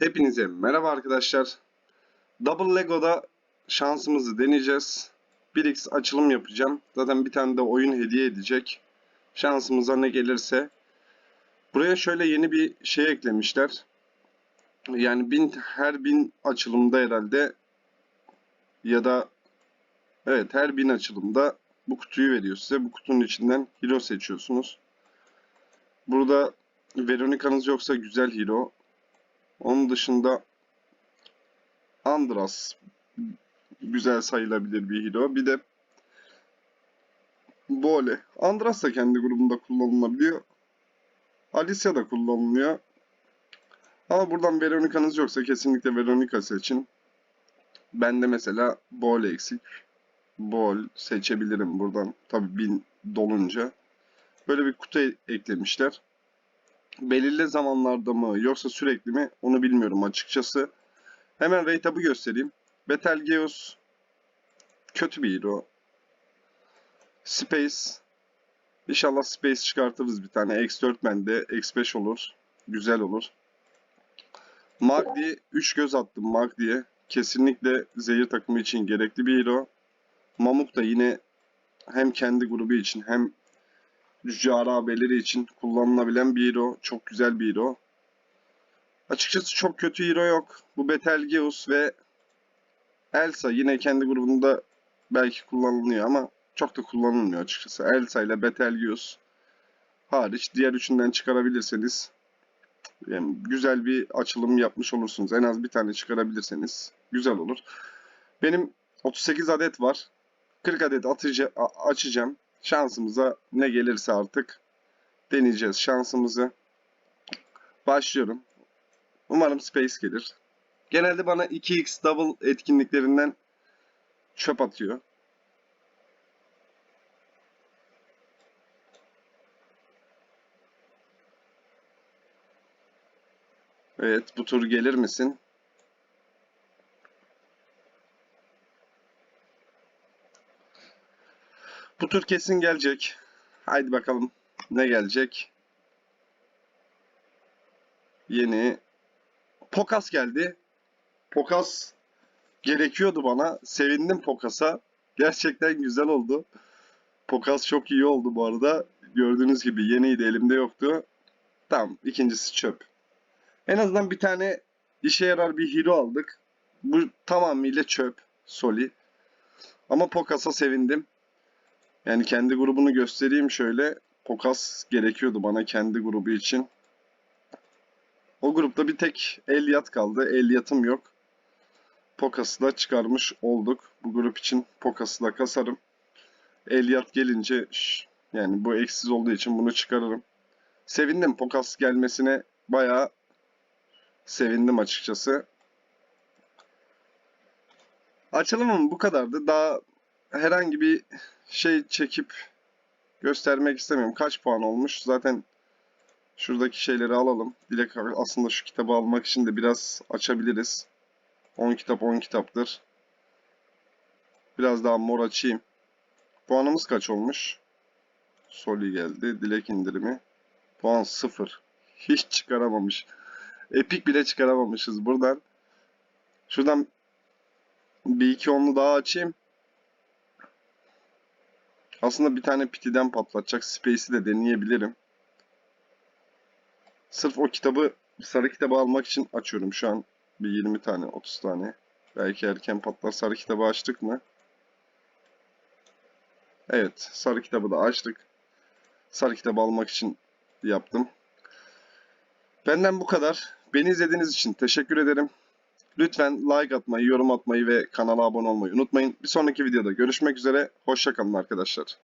Hepinize merhaba arkadaşlar. Double Lego'da şansımızı deneyeceğiz. 1x açılım yapacağım. Zaten bir tane de oyun hediye edecek. Şansımıza ne gelirse. Buraya şöyle yeni bir şey eklemişler. Yani bin, her bin açılımda herhalde ya da evet her bin açılımda bu kutuyu veriyor size. Bu kutunun içinden hero seçiyorsunuz. Burada Veronica'nız yoksa güzel hero. Onun dışında Andras güzel sayılabilir bir hero. Bir de Bole. Andras da kendi grubunda kullanılabiliyor. Alicia da kullanılıyor. Ama buradan Veronica'nız yoksa kesinlikle Veronica seçin. Ben de mesela Bole eksik. Bol seçebilirim buradan. Tabii bin dolunca. Böyle bir kutu eklemişler belirli zamanlarda mı yoksa sürekli mi onu bilmiyorum açıkçası. Hemen rate göstereyim. Betelgeuse kötü bir hero. Space İnşallah Space çıkartırız bir tane. X4 bende. X5 olur. Güzel olur. Magdi 3 göz attım Magdi'ye. Kesinlikle zehir takımı için gerekli bir hero. Mamuk da yine hem kendi grubu için hem Cüce arabeleri için kullanılabilen bir hero. Çok güzel bir hero. Açıkçası çok kötü hero yok. Bu Betelgeuse ve Elsa yine kendi grubunda belki kullanılıyor ama çok da kullanılmıyor açıkçası. Elsa ile Betelgeuse hariç diğer üçünden çıkarabilirseniz güzel bir açılım yapmış olursunuz. En az bir tane çıkarabilirseniz güzel olur. Benim 38 adet var. 40 adet atıcı, açacağım. Şansımıza ne gelirse artık deneyeceğiz şansımızı. Başlıyorum. Umarım Space gelir. Genelde bana 2x double etkinliklerinden çöp atıyor. Evet bu tur gelir misin? Bu tur kesin gelecek. Haydi bakalım ne gelecek. Yeni Pokas geldi. Pokas gerekiyordu bana. Sevindim Pokas'a. Gerçekten güzel oldu. Pokas çok iyi oldu bu arada. Gördüğünüz gibi yeniydi elimde yoktu. Tamam ikincisi çöp. En azından bir tane işe yarar bir hero aldık. Bu tamamıyla çöp. Soli. Ama Pokas'a sevindim. Yani kendi grubunu göstereyim şöyle. Pokas gerekiyordu bana kendi grubu için. O grupta bir tek Elyat kaldı. Elyat'ım yok. Pokas'ı da çıkarmış olduk. Bu grup için Pokas'ı da kasarım. Elyat gelince yani bu eksiz olduğu için bunu çıkarırım. Sevindim Pokas gelmesine bayağı sevindim açıkçası. Açılımım bu kadardı. Daha herhangi bir şey çekip göstermek istemiyorum. Kaç puan olmuş? Zaten şuradaki şeyleri alalım. Dilek aslında şu kitabı almak için de biraz açabiliriz. 10 kitap 10 kitaptır. Biraz daha mor açayım. Puanımız kaç olmuş? Soli geldi. Dilek indirimi. Puan 0. Hiç çıkaramamış. Epik bile çıkaramamışız buradan. Şuradan bir iki onlu daha açayım. Aslında bir tane pitiden patlatacak. Space'i de deneyebilirim. Sırf o kitabı, sarı kitabı almak için açıyorum şu an. Bir 20 tane, 30 tane. Belki erken patlar. Sarı kitabı açtık mı? Evet, sarı kitabı da açtık. Sarı kitabı almak için yaptım. Benden bu kadar. Beni izlediğiniz için teşekkür ederim. Lütfen like atmayı, yorum atmayı ve kanala abone olmayı unutmayın. Bir sonraki videoda görüşmek üzere. Hoşçakalın arkadaşlar.